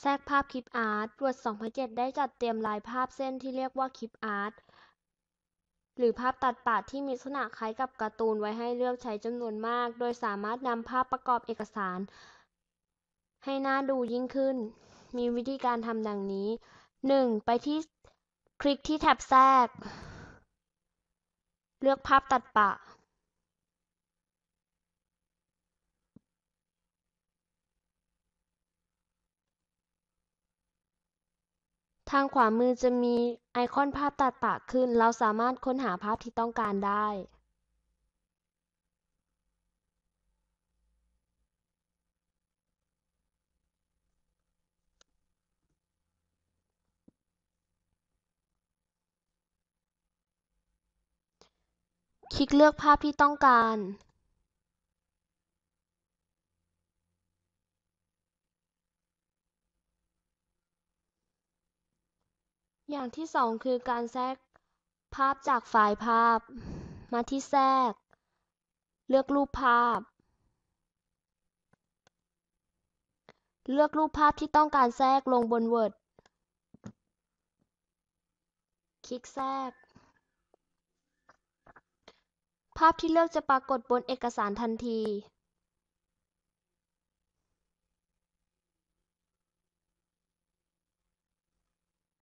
แทรกภาพคลิปอาร์ต Word 2007 ได้จัดเตรียมลายภาพเส้นที่เรียกว่าคลิปอาร์ต หรือภาพตัดปะที่มีลักษณะคล้ายกับการ์ตูนไว้ให้เลือกใช้จำนวนมาก โดยสามารถนำภาพประกอบเอกสาร ให้น่าดูยิ่งขึ้น มีวิธีการทำดังนี้ 1. ไปที่คลิกที่แท็บแทรก เลือกภาพตัดปะ ทางขวามือจะมีไอคอนภาพตัดปะขึ้น เราสามารถค้นหาภาพที่ต้องการได้คลิกเลือกภาพที่ต้องการ อย่างที่สองคือการแทรกภาพจากไฟล์ภาพ มาที่แทรก เลือกรูปภาพ เลือกรูปภาพที่ต้องการแทรกลงบน Word คลิกแทรก ภาพที่เลือกจะปรากฏบนเอกสารทันที